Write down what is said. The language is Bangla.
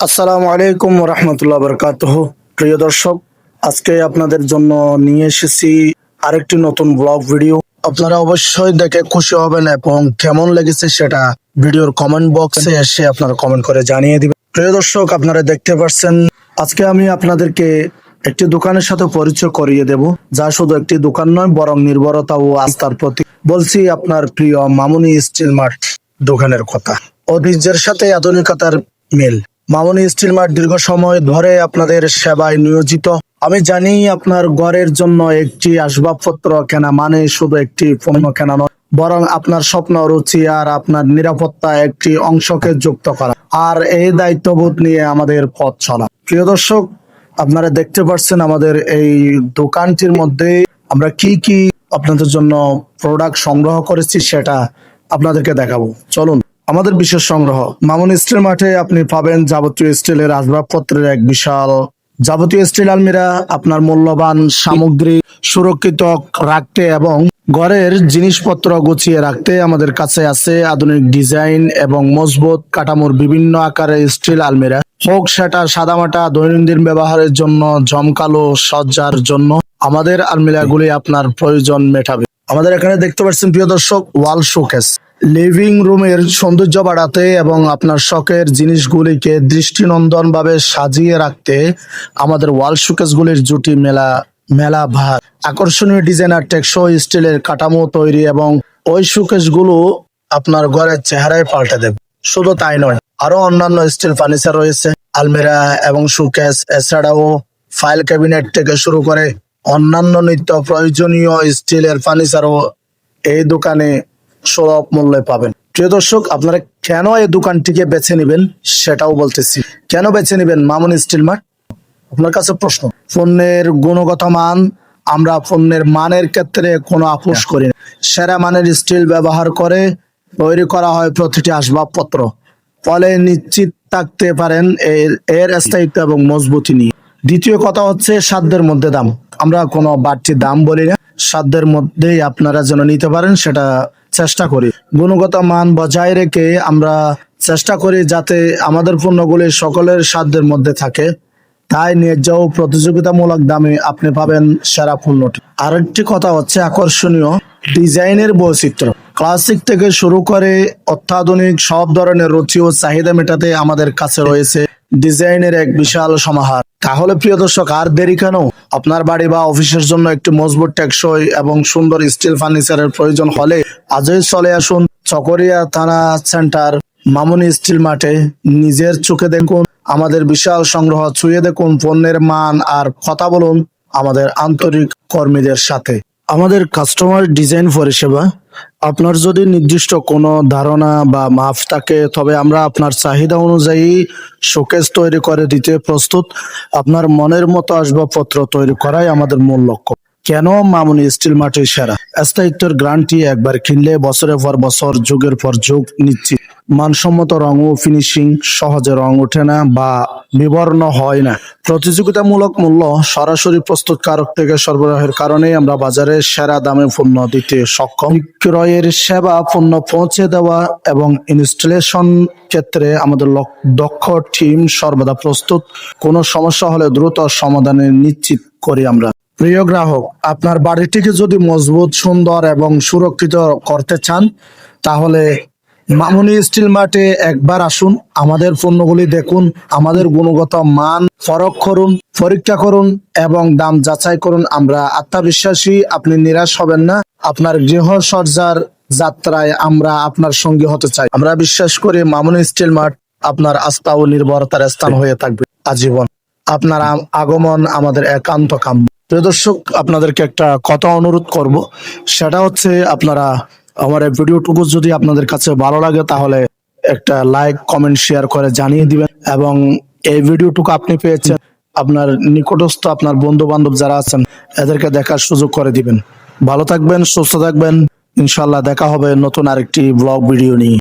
আসসালামু আলাইকুম রহমতুল্লাহ বরকাত প্রিয় দর্শক, আজকে আপনাদের জন্য নিয়ে এসেছি আরেকটি নতুন ব্লগ ভিডিও। আপনারা অবশ্যই দেখে খুশি হবেন এবং কেমন লেগেছে সেটা ভিডিওর কমেন্ট বক্সে এসে আপনারা কমেন্ট করে জানিয়ে দিবেন। প্রিয় দর্শক, আপনারা দেখতে পাচ্ছেন, আজকে আমি আপনাদেরকে একটি দোকানের সাথে পরিচয় করিয়ে দেব। যা শুধু একটি দোকান নয়, বরং নির্ভরতা ও আস্থার প্রতি বলছি আপনার প্রিয় মামুনি স্টিল মার্ট দোকানের কথা। ঐতিহ্যের সাথে আধুনিকতার মিল। মামুনি স্টিল মার্ট দীর্ঘ সময় ধরে আপনাদের সেবায় নিয়োজিত। আমি জানি আপনার ঘরের জন্য একটি আসবাবপত্র কেনা মানে শুধু একটি পণ্য কেনা নয়, বরং আপনার স্বপ্ন, রুচি আর আপনার নিরাপত্তা একটি অংশকে যুক্ত করা। আর এই দায়িত্ববোধ নিয়ে আমাদের পথ চলা। প্রিয় দর্শক, আপনারা দেখতে পাচ্ছেন আমাদের এই দোকানটির মধ্যে আমরা কি কি আপনাদের জন্য প্রোডাক্ট সংগ্রহ করেছি সেটা আপনাদেরকে দেখাবো। চলুন। আমাদের বিশেষ সংগ্রহ। মামুন স্টিল মাঠে আপনি পাবেন যাবতীয় স্টিলের আসবাবপত্রের এক বিশাল। যাবতীয় স্টিল আলমিরা, আপনার মূল্যবান সামগ্রী সুরক্ষিত রাখতে এবং ঘরের জিনিসপত্র গুছিয়ে রাখতে আমাদের কাছে আছে আধুনিক ডিজাইন এবং মজবুত কাঠামোর বিভিন্ন আকারের স্টিল আলমিরা। হোক সেটা সাদামাটা দৈনন্দিন ব্যবহারের জন্য, জমকালো সজ্জার জন্য, আমাদের আলমিরাগুলি আপনার প্রয়োজন মেটাবে। আমাদের এখানে দেখতে পাচ্ছেন প্রিয় দর্শক, ওয়াল শোকেস। লিভিং রুমের সৌন্দর্য বাড়াতে এবং আপনার শখের জিনিসগুলিকে দৃষ্টিনন্দন ভাবে সাজিয়ে রাখতে আমাদের ওয়াল শোকেসগুলির জুটি মেলা মেলা ভার। আকর্ষণীয় ডিজাইনার টেকসই স্টিলের কাঠামো তৈরি এবং ওই শোকেসগুলো আপনার ঘরের চেহারায় পাল্টে দেবে। শুধু তাই নয় আরও অন্যান্য স্টিল ফার্নিচার রয়েছে, আলমিরা এবং শোকেস। এছাড়াও ফাইল ক্যাবিনেট থেকে শুরু করে অন্যান্য নিত্য প্রয়োজনীয় স্টিলের ফার্নিচারও এই দোকানে সুলভ মূল্যে পাবেন। প্রিয় দর্শক, আপনারা কেন এই দোকানটিকে বেছে নেবেন সেটাও বলতেছি। কেন বেছে নেবেন মামুন স্টিল মার্ট? আপনার কাছে প্রশ্ন। পণ্যের গুণগত মান, আমরা পণ্যের মানের ক্ষেত্রে কোনো আপোষ করি না। সেরা মানের স্টিল ব্যবহার করে তৈরি করা হয় প্রতিটি আসবাবপত্র। ফলে নিশ্চিত থাকতে পারেন এর এর স্থায়িত্ব এবং মজবুতি নিয়ে। দ্বিতীয় কথা হচ্ছে সাধ্যের মধ্যে দাম। আমরা কোনো বাড়তি দাম বলি না। সাধ্যের মধ্যেই আপনারা যেন নিতে পারেন, সেটা চেষ্টা করি। গুণগত মান বজায় রেখে আমরা চেষ্টা করি যাতে আমাদের পণ্যগুলি সকলের সাধ্যের মধ্যে থাকে। তাই ন্যায্য ও প্রতিযোগিতামূলক দামে আপনি পাবেন সেরা পণ্যটি। আরেকটি কথা হচ্ছে আকর্ষণীয় ডিজাইনের বৈচিত্র্য। ক্লাসিক থেকে শুরু করে অত্যাধুনিক সব ধরনের রুচি ও চাহিদা মেটাতে আমাদের কাছে রয়েছে ডিজাইনের এক বিশাল সমাহার। তাহলে প্রিয় দর্শক, আর দেরি কেন? আপনার বাড়ি বা অফিসের জন্য একটি মজবুত টেকসই এবং সুন্দর স্টিল ফার্নিচারের প্রয়োজন হলে আজই চলে আসুন চকরিয়া থানা সেন্টার, মামুনি স্টিল মাঠে। নিজের চোখে দেখুন, আমাদের বিশাল সংগ্রহ ছুঁয়ে দেখুন পণ্যের মান আর কথা বলুন আমাদের আন্তরিক কর্মীদের সাথে। আমাদের কাস্টমার ডিজাইন পরিষেবা আপনার যদি নির্দিষ্ট কোনো ধারণা বা মাপ থাকে, তবে আমরা আপনার চাহিদা অনুযায়ী শোকেস তৈরি করে দিতে প্রস্তুত। আপনার মনের মতো আসবাবপত্র তৈরি করাই আমাদের মূল লক্ষ্য। কেন মামুনি স্টিল মাটির সেরা? স্থায়িত্বের গ্রান্টি একবার কিনলে বছরের পর বছর, যুগের পর যুগ নিশ্চিত। মানসম্মত রং ও ফিনিশিং সহজে রং ওঠে না বা বিবর্ণ হয় না। প্রতিযোগিতামূলক মূল্য সরাসরি প্রস্তুতকারক থেকে সরবরাহের কারণে আমরা বাজারে সেরা দামে পণ্য দিতে সক্ষম। বিক্রয়ের সেবা পণ্য পৌঁছে দেওয়া এবং ইনস্টলেশন ক্ষেত্রে আমাদের দক্ষ টিম সর্বদা প্রস্তুত। কোনো সমস্যা হলে দ্রুত সমাধানে নিশ্চিত করি আমরা। প্রিয় গ্রাহক, আপনার বাড়িটিকে যদি মজবুত, সুন্দর এবং সুরক্ষিত করতে চান, তাহলে মামুনি স্টিল মার্টে একবার আসুন। আমাদের পণ্যগুলি দেখুন, আমাদের গুণগত মান ফরক করুন, পরীক্ষা করুন এবং দাম যাচাই করুন। আমরা আত্মবিশ্বাসী, আপনি নিরাশ হবেন না। আপনার গৃহ সজ্জার যাত্রায় আমরা আপনার সঙ্গী হতে চাই। আমরা বিশ্বাস করি মামুনি স্টিল মার্ট আপনার আস্থা ও নির্ভরতার স্থান হয়ে থাকবে। আজীবন আপনার আগমন আমাদের একান্ত কাম্য। প্রিয় দর্শক, আপনাদেরকে একটা কথা অনুরোধ করব। সেটা হচ্ছে আপনারা আমার এই ভিডিওটুকু যদি আপনাদের কাছে ভালো লাগে, তাহলে একটা লাইক, কমেন্ট, শেয়ার করে জানিয়ে দিবেন। এবং এই ভিডিওটুকু আপনি পেয়েছেন, আপনার নিকটস্থ, আপনার বন্ধু বান্ধব যারা আছেন, এদেরকে দেখার সুযোগ করে দিবেন। ভালো থাকবেন, সুস্থ থাকবেন। ইনশাল্লাহ দেখা হবে নতুন আরেকটি ব্লগ ভিডিও নিয়ে।